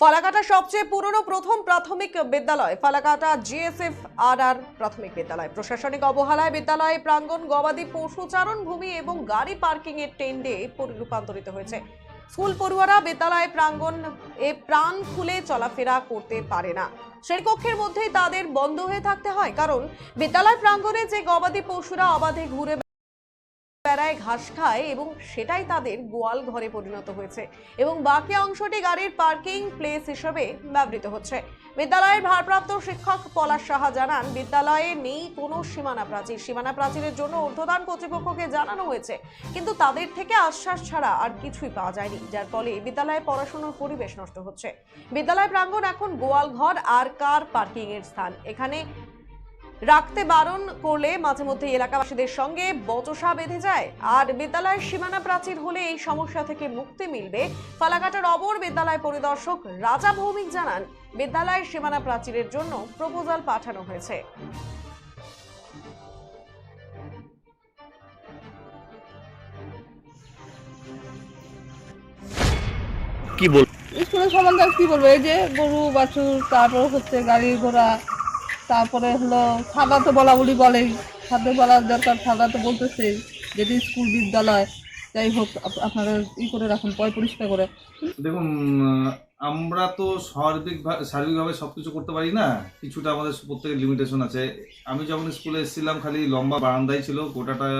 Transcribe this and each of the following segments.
ফালাকাটা সবচেয়ে পুরনো প্রথম প্রাথমিক বিদ্যালয়। ফালাকাটা জিএসএফ আর আর প্রাথমিক বিদ্যালয়। প্রশাসনিক অবহেলায় বিদ্যালয়ে প্রাঙ্গণ, গবাদি পশুচারণ ভূমি এবং গাড়ি পার্কিং এর টেন্ডে রূপান্তরিত হয়েছে। স্কুল পড়ুয়ারা বিদ্যালয় প্রাঙ্গণ এ প্রাণ খুলে চলাফেরা করতে পারে না। শ্রেণীকক্ষের মধ্যেই তাদের বন্ধ হয়ে থাকতে হয়, কারণ বিদ্যালয় প্রাঙ্গণে যে গবাদি পশুরা অবাধে ঘুরে বেড়ায় ঘাস খায় এবং সেটাই তাদের গোয়াল ঘরে পরিণত হয়েছে এবং বাকি অংশটি গাড়ির পার্কিং প্লেস হিসেবে ব্যবহৃত হচ্ছে। বিদ্যালয়ের ভারপ্রাপ্ত শিক্ষক পলাশ সাহা জানান, বিদ্যালয়ে নেই কোনো সীমানা প্রাচীর। সীমানা প্রাচীরের জন্য ঊর্ধ্বতন কর্তৃপক্ষকে জানানো হয়েছে, কিন্তু তাদের থেকে আশ্বাস ছাড়া আর কিছুই পাওয়া যায়নি, যার ফলে বিদ্যালয়ে পড়াশোনার পরিবেশ নষ্ট হচ্ছে। বিদ্যালয় প্রাঙ্গণ এখন গোয়াল ঘর আর কার পার্কিং এর স্থান। এখানে রাখতে বারণ করলে মাঝে মধ্যে এলাকাবাসীদের সঙ্গে বচসা বেঁধে যায়। আর বিদ্যালয়ের সীমানা প্রাচীর হলে এই সমস্যা থেকে মুক্তি মিলবে। ফালাকাটার অবর বিদ্যালয় পরিদর্শক রাজা ভৌমিক জানান বিদ্যালয়ের সীমানা প্রাচীরের জন্য প্রপোজাল পাঠানো হয়েছে। কি বল স্কুলের সম্বন্ধে কি বলব এই যে গরু বাছুর তারপর হচ্ছে গাড়ি ঘোড়া তারপরে হলো খাবার তো বলা বলি বলেই। খাদ্য বলার দরকার খাবার তো বলতেছে যেটি স্কুল বিদ্যালয়। যাই হোক আপনারা ই করে রাখুন, পয় পরিষ্কার করে। দেখুন আমরা তো সার্বিক সার্বিকভাবে সব কিছু করতে পারি না। কিছুটা আমাদের প্রত্যেকের লিমিটেশন আছে। আমি যখন স্কুলে এসেছিলাম, খালি লম্বা বারান্দাই ছিল। গোটাটা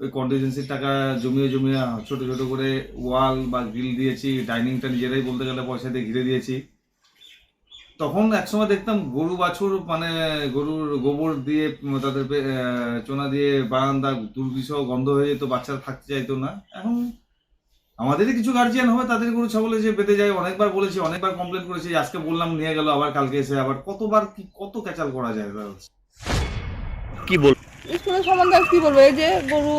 ওই কন্টিজেন্সির টাকা জমিয়ে জমিয়ে ছোট ছোট করে ওয়াল বা গ্রিল দিয়েছি। ডাইনিংটা নিজেরাই বলতে গেলে পয়সা দিয়ে ঘিরে দিয়েছি। তখন একসময় দেখতাম গরু বাছুর মানে গরুর গোবর দিয়ে তাদের চোনা দিয়ে বারান্দা দুর্বিষহ গন্ধ হয়ে যেত বাচ্চারা থাকতে চাইতো না। এখন আমাদেরই কিছু গার্জিয়ান হবে তাদের গরু ছাগলে যে বেঁধে যায় অনেকবার বলেছি অনেকবার কমপ্লেন করেছি আজকে বললাম নিয়ে গেল আবার কালকে এসে আবার কতবার কি কত ক্যাচাল করা যায় কি বল স্কুলের সম্বন্ধে কি বলব? এই যে গরু